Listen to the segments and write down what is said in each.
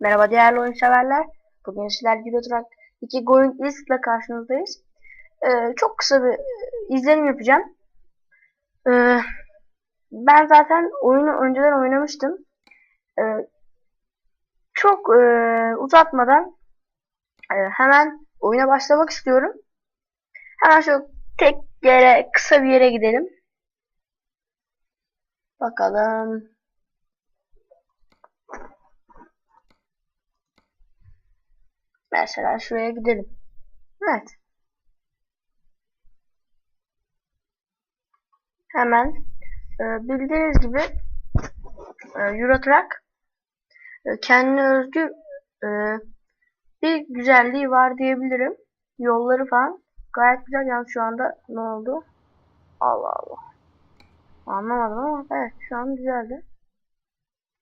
Merhaba değerli oyun severler. Bugün sizler Euro Truck 2 Going East ile karşınızdayız. Ee, çok kısa bir e, izlenim yapacağım. Ee, ben zaten oyunu önceden oynamıştım. Ee, çok e, uzatmadan e, hemen oyuna başlamak istiyorum. Hemen şu tek yere, kısa bir yere gidelim. Bakalım. Mesela şuraya gidelim. Evet. Hemen e, bildiğiniz gibi e, Euro Truck e, kendine özgü e, bir güzelliği var diyebilirim. Yolları falan gayet güzel. Yalnız şu anda ne oldu? Allah Allah. Anlamadım ama evet şu an güzeldi.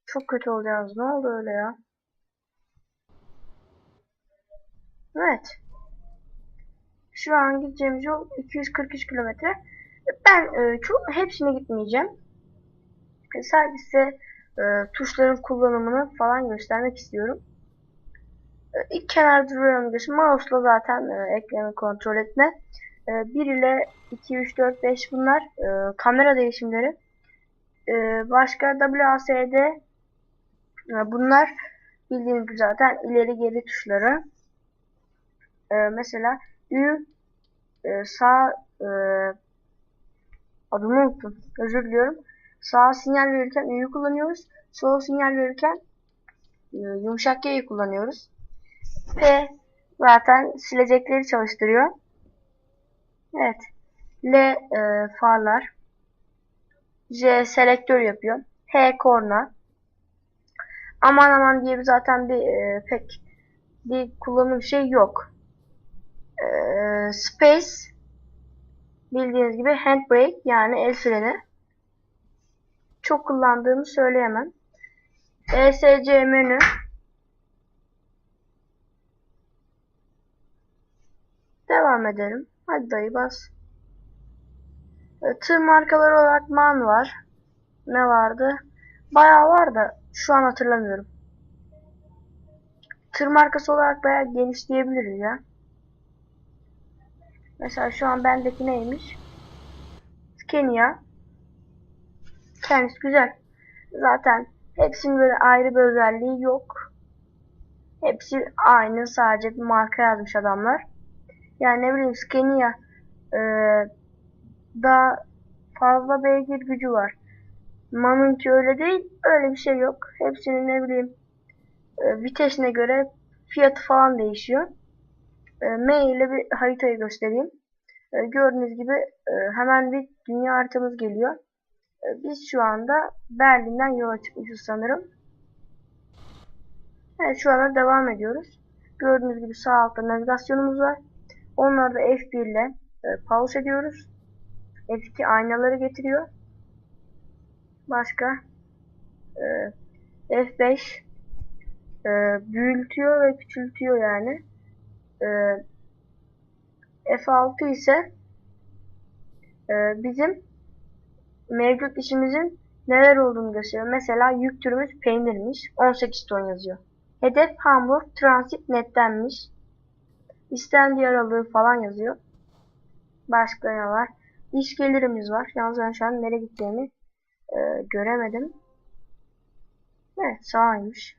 Çok kötü oldu yalnız. Ne oldu öyle ya? Evet. Şu an gideceğimiz yol 243 kilometre. Ben e, çok hepsine gitmeyeceğim. E, sadece size e, tuşların kullanımını falan göstermek istiyorum. E, ilk kenarda duruyorum diyorsun. Mouse'la zaten e, ekranı kontrol etme. E, 1 ile 2, 3, 4, 5 bunlar e, kamera değişimleri. E, başka WASD e, bunlar bildiğiniz gibi zaten ileri geri tuşları. E, mesela Ü e, sağ e, adını unuttum. Özür diliyorum. Sağ sinyal verirken Ü'yü kullanıyoruz. Sol sinyal verirken e, yumuşak G'yi kullanıyoruz. P zaten silecekleri çalıştırıyor. Evet. L e, farlar. J selektör yapıyor. H korna. Aman aman diye bir zaten bir e, pek bir kullanım şey yok. Space bildiğiniz gibi handbrake yani el freni. Çok kullandığımı söyleyemem. ESC menü Devam edelim. Hadi dayı bas. E, tır markaları olarak MAN var. Ne vardı? Bayağı var da şu an hatırlamıyorum. Tır markası olarak bayağı geniş diyebiliriz ya. Mesela şu an bendeki neymiş? Scania. Kendisi güzel. Zaten hepsinin böyle ayrı bir özelliği yok. Hepsi aynı sadece bir marka yazmış adamlar. Yani ne bileyim Scania e, daha fazla beygir gücü var. Man'ınki öyle değil. Öyle bir şey yok. Hepsinin ne bileyim e, vitesine göre fiyatı falan değişiyor. E, M ile bir haritayı göstereyim. E, gördüğünüz gibi e, hemen bir dünya haritamız geliyor. E, biz şu anda Berlin'den yola çıkmışız sanırım. Evet şu anda devam ediyoruz. Gördüğünüz gibi sağ altta navigasyonumuz var. Onları da F1 ile e, pause ediyoruz. F2 aynaları getiriyor. Başka e, F5 e, büyütüyor ve küçültüyor yani. E, F6 ise e, bizim mevcut işimizin neler olduğunu gösteriyor. Mesela yük türümüz peynirmiş. 18 ton yazıyor. Hedef Hamburg Transit netlenmiş. İstendiği aralığı falan yazıyor. Başka ne var? İş gelirimiz var. Yalnız ben şu an nereye gideceğimi e, göremedim. Evet sağymış.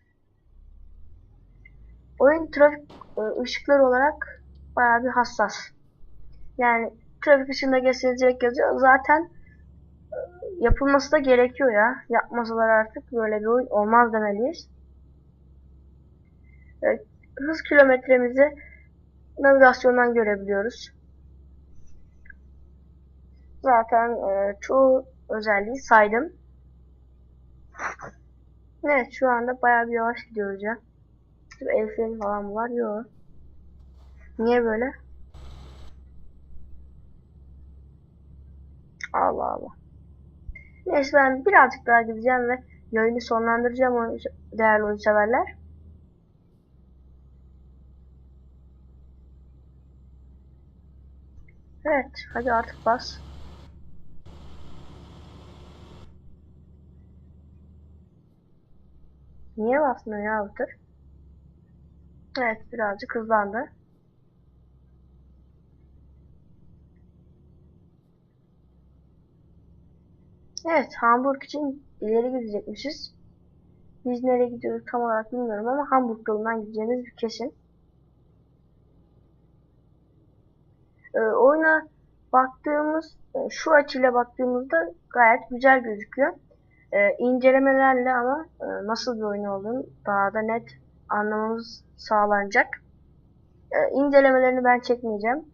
Oyun trafik e, ışıkları olarak bayağı bir hassas. Yani trafik ışığında geçseniz direkt yazıyor. Zaten e, yapılması da gerekiyor ya. Yapmasalar artık böyle bir oyun olmaz demeliyiz. E, hız kilometremizi navigasyondan görebiliyoruz. Zaten e, çoğu özelliği saydım. Evet şu anda bayağı bir yavaş gidiyoruz ya. El freni falan mı var? Yok. Niye böyle? Allah Allah. Neyse ben birazcık daha gideceğim ve yayını sonlandıracağım değerli oyun severler. Evet hadi artık bas. Niye basmıyor ya bu? Evet birazcık hızlandı. Evet Hamburg için ileri gidecekmişiz. Biz nereye gidiyoruz tam olarak bilmiyorum ama Hamburg yolundan gideceğimiz bir kesin. Ee, oyuna baktığımız e, şu açıyla baktığımızda gayet güzel gözüküyor. Ee, incelemelerle ama e, nasıl bir oyun olduğunu daha da net anlamamız sağlanacak. Ee, incelemelerini ben çekmeyeceğim.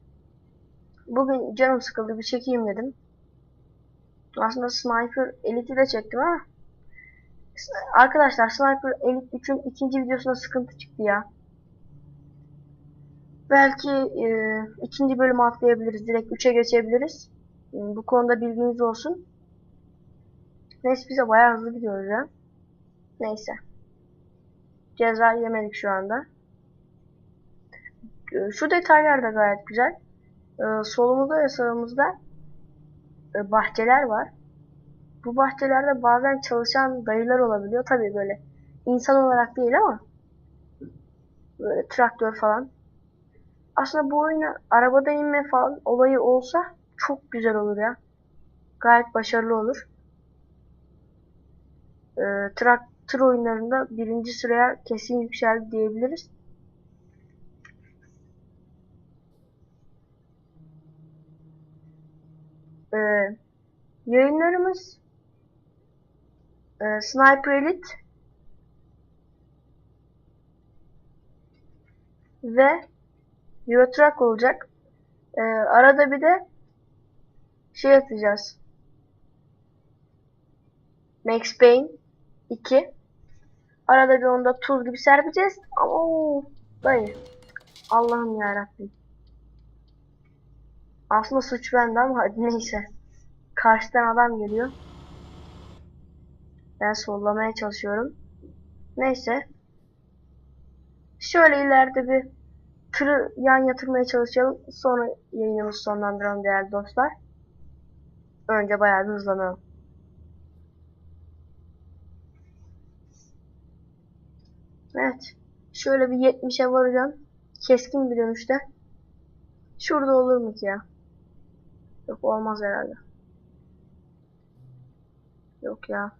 Bugün canım sıkıldı bir çekeyim dedim. Aslında Sniper Elite'i de çektim ama Arkadaşlar Sniper Elite 3'ün ikinci videosunda sıkıntı çıktı ya. Belki e, ikinci bölümü atlayabiliriz. Direkt 3'e geçebiliriz. E, bu konuda bilginiz olsun. Neyse bize bayağı hızlı gidiyoruz ya. Neyse. Ceza yemedik şu anda. E, şu detaylar da gayet güzel. E, solumuzda ve sağımızda e, bahçeler var. Bu bahçelerde bazen çalışan dayılar olabiliyor. Tabii böyle insan olarak değil ama böyle traktör falan. Aslında bu oyuna arabada inme falan olayı olsa çok güzel olur ya. Gayet başarılı olur. Ee, traktör oyunlarında birinci sıraya kesin yükseldi diyebiliriz. Ee, yayınlarımız e, Sniper Elite ve Euro Truck olacak. E, arada bir de şey atacağız. Max Payne 2. Arada bir onda tuz gibi serpeceğiz. Ooo, dayı. Allah'ım yarabbim. Aslında suç bende ama neyse. Karşıdan adam geliyor. Ben sollamaya çalışıyorum. Neyse. Şöyle ileride bir tırı yan yatırmaya çalışalım. Sonra yayınımızı sonlandıralım değerli dostlar. Önce bayağı hızlanalım. Evet. Şöyle bir 70'e varacağım. Keskin bir dönüşte. Şurada olur mu ki ya? Yok olmaz herhalde. Yok ya.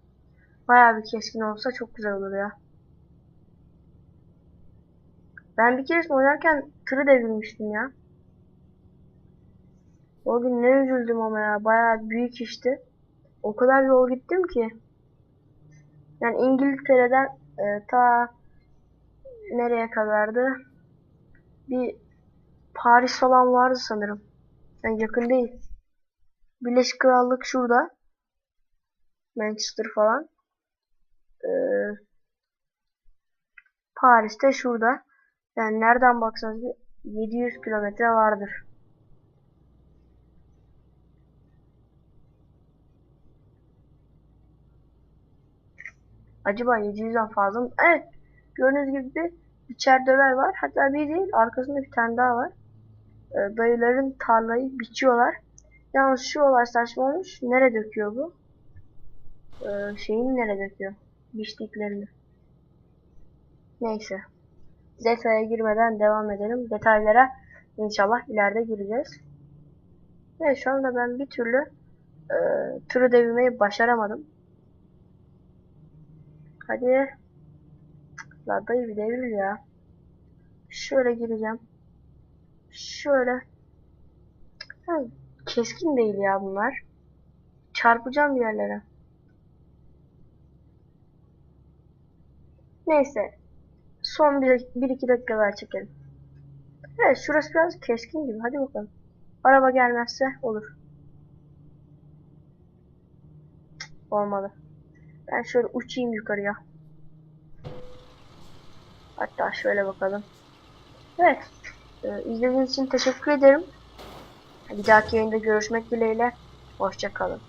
Bayağı bir keskin olsa çok güzel olur ya. Ben bir kere oynarken tırı devirmiştim ya. O gün ne üzüldüm ama ya. Bayağı büyük işti. O kadar yol gittim ki. Yani İngiltere'den e, ta nereye kadardı? Bir Paris falan vardı sanırım. Yani yakın değil. Birleşik Krallık şurada. Manchester falan. Ee, Paris'te şurada. Yani nereden baksanız 700 kilometre vardır. Acaba 700'den fazla mı? Evet. Gördüğünüz gibi bir biçer döver var. Hatta bir değil arkasında bir tane daha var. Ee, dayıların tarlayı biçiyorlar. Yalnız şu olay saçma olmuş. Nere döküyor bu? Ee, şeyini nere döküyor? Biçtiklerini. Neyse. Detaya girmeden devam edelim. Detaylara inşallah ileride gireceğiz. Evet şu anda ben bir türlü e, turu devirmeyi başaramadım. Hadi. La dayı bir devir ya. Şöyle gireceğim. Şöyle. Ha, keskin değil ya bunlar. Çarpacağım bir yerlere. Neyse. Son bir, bir iki dakika daha çekelim. Evet şurası biraz keskin gibi. Hadi bakalım. Araba gelmezse olur. Olmadı. Ben şöyle uçayım yukarıya. Hatta şöyle bakalım. Evet. Ee, izlediğiniz için teşekkür ederim. Bir dahaki yayında görüşmek dileğiyle. Hoşçakalın.